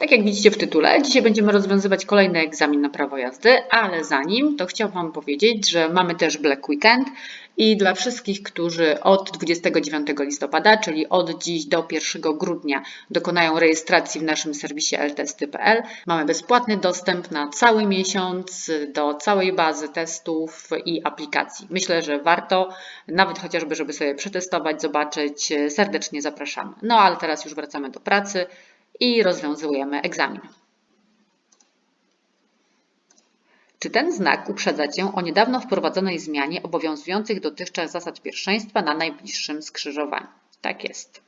Tak jak widzicie w tytule, dzisiaj będziemy rozwiązywać kolejny egzamin na prawo jazdy, ale zanim to chciałam Wam powiedzieć, że mamy też Black Weekend i dla wszystkich, którzy od 29 listopada, czyli od dziś do 1 grudnia dokonają rejestracji w naszym serwisie ltesty.pl, mamy bezpłatny dostęp na cały miesiąc do całej bazy testów i aplikacji. Myślę, że warto, nawet chociażby, żeby sobie przetestować, zobaczyć, serdecznie zapraszamy. No ale teraz już wracamy do pracy i rozwiązujemy egzamin. Czy ten znak uprzedza Cię o niedawno wprowadzonej zmianie obowiązujących dotychczas zasad pierwszeństwa na najbliższym skrzyżowaniu? Tak jest.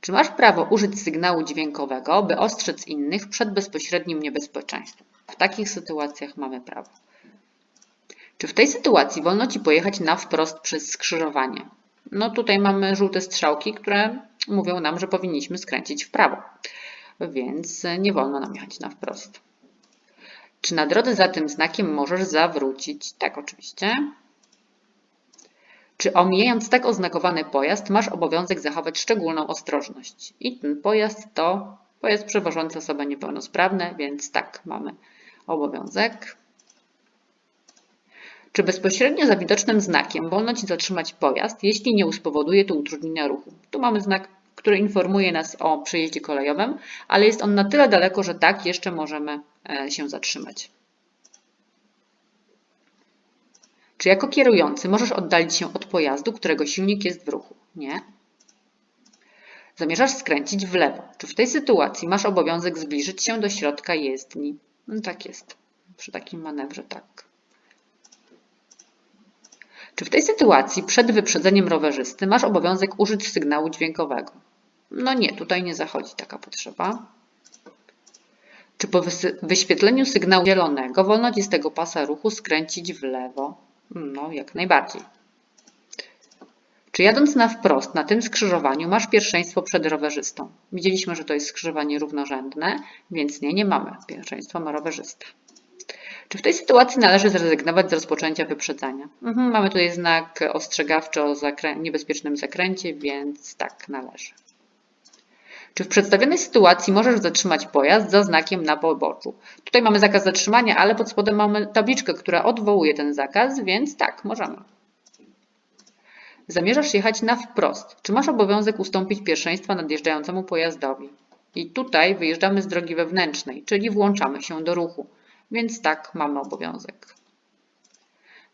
Czy masz prawo użyć sygnału dźwiękowego, by ostrzec innych przed bezpośrednim niebezpieczeństwem? W takich sytuacjach mamy prawo. Czy w tej sytuacji wolno Ci pojechać na wprost przez skrzyżowanie? No tutaj mamy żółte strzałki, które mówią nam, że powinniśmy skręcić w prawo, więc nie wolno nam jechać na wprost. Czy na drodze za tym znakiem możesz zawrócić? Tak, oczywiście. Czy omijając tak oznakowany pojazd, masz obowiązek zachować szczególną ostrożność? I ten pojazd to pojazd przewożący osoby niepełnosprawne, więc tak, mamy obowiązek. Czy bezpośrednio za widocznym znakiem wolno Ci zatrzymać pojazd, jeśli nie uspowoduje to utrudnienia ruchu? Tu mamy znak, który informuje nas o przejeździe kolejowym, ale jest on na tyle daleko, że tak, jeszcze możemy e, się zatrzymać. Czy jako kierujący możesz oddalić się od pojazdu, którego silnik jest w ruchu? Nie. Zamierzasz skręcić w lewo. Czy w tej sytuacji masz obowiązek zbliżyć się do środka jezdni? No tak jest. Przy takim manewrze tak. Czy w tej sytuacji przed wyprzedzeniem rowerzysty masz obowiązek użyć sygnału dźwiękowego? No nie, tutaj nie zachodzi taka potrzeba. Czy po wyświetleniu sygnału zielonego wolno Ci z tego pasa ruchu skręcić w lewo? No, jak najbardziej. Czy jadąc na wprost na tym skrzyżowaniu masz pierwszeństwo przed rowerzystą? Widzieliśmy, że to jest skrzyżowanie równorzędne, więc nie, nie mamy. Pierwszeństwo ma rowerzysta. Czy w tej sytuacji należy zrezygnować z rozpoczęcia wyprzedzania? Mhm, mamy tutaj znak ostrzegawczy o zakrę niebezpiecznym zakręcie, więc tak należy. Czy w przedstawionej sytuacji możesz zatrzymać pojazd za znakiem na poboczu? Tutaj mamy zakaz zatrzymania, ale pod spodem mamy tabliczkę, która odwołuje ten zakaz, więc tak, możemy. Zamierzasz jechać na wprost. Czy masz obowiązek ustąpić pierwszeństwa nadjeżdżającemu pojazdowi? I tutaj wyjeżdżamy z drogi wewnętrznej, czyli włączamy się do ruchu więc tak, mamy obowiązek.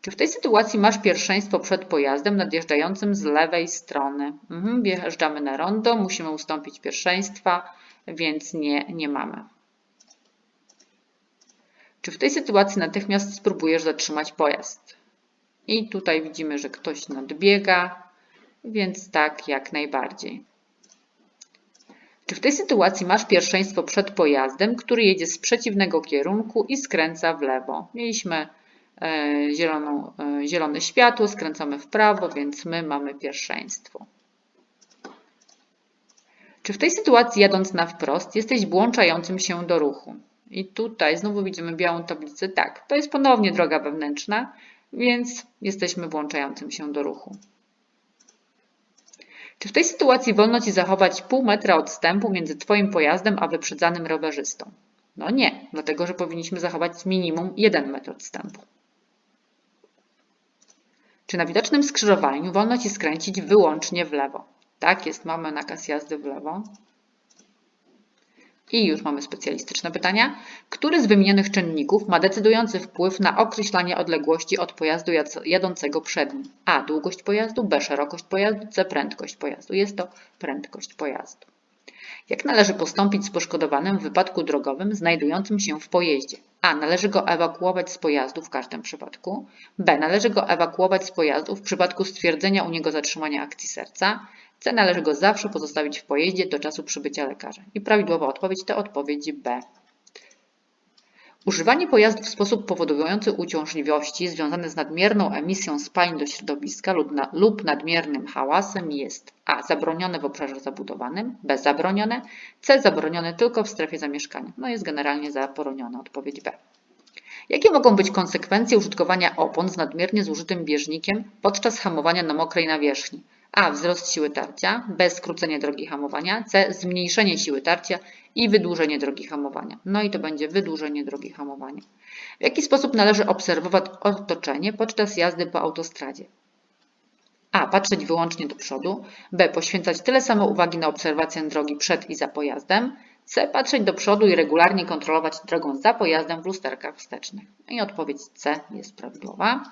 Czy w tej sytuacji masz pierwszeństwo przed pojazdem nadjeżdżającym z lewej strony? Mhm, wjeżdżamy na rondo, musimy ustąpić pierwszeństwa, więc nie, nie mamy. Czy w tej sytuacji natychmiast spróbujesz zatrzymać pojazd? I tutaj widzimy, że ktoś nadbiega, więc tak, jak najbardziej. Czy w tej sytuacji masz pierwszeństwo przed pojazdem, który jedzie z przeciwnego kierunku i skręca w lewo? Mieliśmy zieloną, e, zielone światło, skręcamy w prawo, więc my mamy pierwszeństwo. Czy w tej sytuacji jadąc na wprost jesteś włączającym się do ruchu? I tutaj znowu widzimy białą tablicę. Tak, to jest ponownie droga wewnętrzna, więc jesteśmy włączającym się do ruchu. Czy w tej sytuacji wolno Ci zachować pół metra odstępu między Twoim pojazdem a wyprzedzanym rowerzystą? No nie, dlatego że powinniśmy zachować minimum 1 metr odstępu. Czy na widocznym skrzyżowaniu wolno Ci skręcić wyłącznie w lewo? Tak jest, mamy nakaz jazdy w lewo. I już mamy specjalistyczne pytania. Który z wymienionych czynników ma decydujący wpływ na określanie odległości od pojazdu jadącego przed nim? A. Długość pojazdu, B. Szerokość pojazdu, C. Prędkość pojazdu. Jest to prędkość pojazdu. Jak należy postąpić z poszkodowanym w wypadku drogowym znajdującym się w pojeździe? A. Należy go ewakuować z pojazdu w każdym przypadku. B. Należy go ewakuować z pojazdu w przypadku stwierdzenia u niego zatrzymania akcji serca. C należy go zawsze pozostawić w pojeździe do czasu przybycia lekarza. I prawidłowa odpowiedź to odpowiedź B. Używanie pojazdu w sposób powodujący uciążliwości związane z nadmierną emisją spalin do środowiska lub nadmiernym hałasem jest A. Zabronione w obszarze zabudowanym, B. Zabronione, C. Zabronione tylko w strefie zamieszkania. No jest generalnie zabroniona odpowiedź B. Jakie mogą być konsekwencje użytkowania opon z nadmiernie zużytym bieżnikiem podczas hamowania na mokrej nawierzchni? A. Wzrost siły tarcia. B. Skrócenie drogi hamowania. C. Zmniejszenie siły tarcia i wydłużenie drogi hamowania. No i to będzie wydłużenie drogi hamowania. W jaki sposób należy obserwować otoczenie podczas jazdy po autostradzie? A. Patrzeć wyłącznie do przodu. B. Poświęcać tyle samo uwagi na obserwację drogi przed i za pojazdem. C. Patrzeć do przodu i regularnie kontrolować drogą za pojazdem w lusterkach wstecznych. I odpowiedź C jest prawidłowa.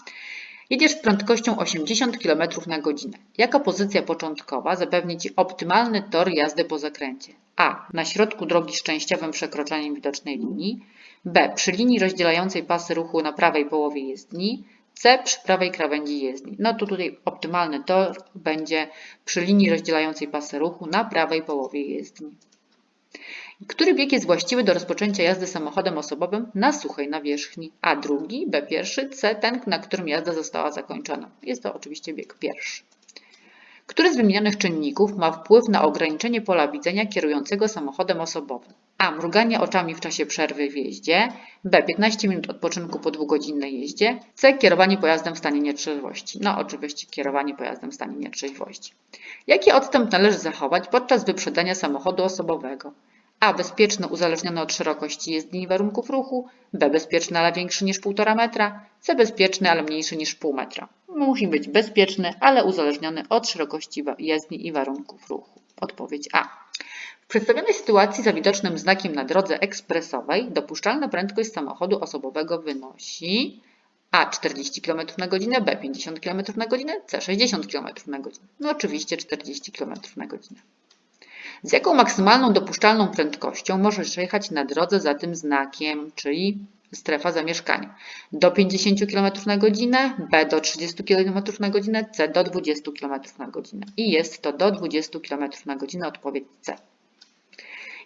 Jedziesz z prędkością 80 km na godzinę. Jaka pozycja początkowa zapewni Ci optymalny tor jazdy po zakręcie? A. Na środku drogi z częściowym przekroczeniem widocznej linii. B. Przy linii rozdzielającej pasy ruchu na prawej połowie jezdni. C. Przy prawej krawędzi jezdni. No to tutaj optymalny tor będzie przy linii rozdzielającej pasy ruchu na prawej połowie jezdni. Który bieg jest właściwy do rozpoczęcia jazdy samochodem osobowym na suchej nawierzchni? A drugi, B pierwszy, C ten, na którym jazda została zakończona. Jest to oczywiście bieg pierwszy. Który z wymienionych czynników ma wpływ na ograniczenie pola widzenia kierującego samochodem osobowym? A. Mruganie oczami w czasie przerwy w jeździe. B. 15 minut odpoczynku po dwugodzinnej jeździe. C. Kierowanie pojazdem w stanie nietrzeźwości. No oczywiście kierowanie pojazdem w stanie nietrzeźwości. Jaki odstęp należy zachować podczas wyprzedzania samochodu osobowego? A. Bezpieczny, uzależniony od szerokości jezdni i warunków ruchu. B. Bezpieczny, ale większy niż 1,5 metra. C. Bezpieczny, ale mniejszy niż pół metra. Musi być bezpieczny, ale uzależniony od szerokości jezdni i warunków ruchu. Odpowiedź A. W przedstawionej sytuacji za widocznym znakiem na drodze ekspresowej dopuszczalna prędkość samochodu osobowego wynosi A 40 km na godzinę, B 50 km na godzinę, C 60 km na godzinę. No oczywiście 40 km na godzinę. Z jaką maksymalną dopuszczalną prędkością możesz jechać na drodze za tym znakiem, czyli strefa zamieszkania? Do 50 km na godzinę, B do 30 km na godzinę, C do 20 km na godzinę. I jest to do 20 km na godzinę odpowiedź C.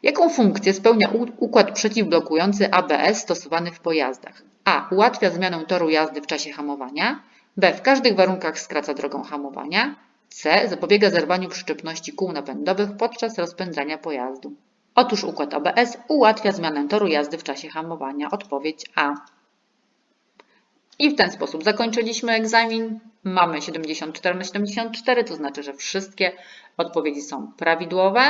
Jaką funkcję spełnia układ przeciwblokujący ABS stosowany w pojazdach? A. Ułatwia zmianę toru jazdy w czasie hamowania. B. W każdych warunkach skraca drogą hamowania. C. Zapobiega zerwaniu przyczepności kół napędowych podczas rozpędzania pojazdu. Otóż układ ABS ułatwia zmianę toru jazdy w czasie hamowania. Odpowiedź A. I w ten sposób zakończyliśmy egzamin. Mamy 74 na 74, to znaczy, że wszystkie odpowiedzi są prawidłowe.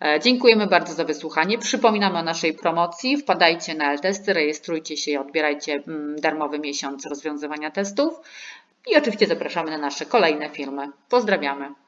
E, dziękujemy bardzo za wysłuchanie. Przypominamy o naszej promocji. Wpadajcie na L-testy, rejestrujcie się i odbierajcie mm, darmowy miesiąc rozwiązywania testów. I oczywiście zapraszamy na nasze kolejne filmy. Pozdrawiamy.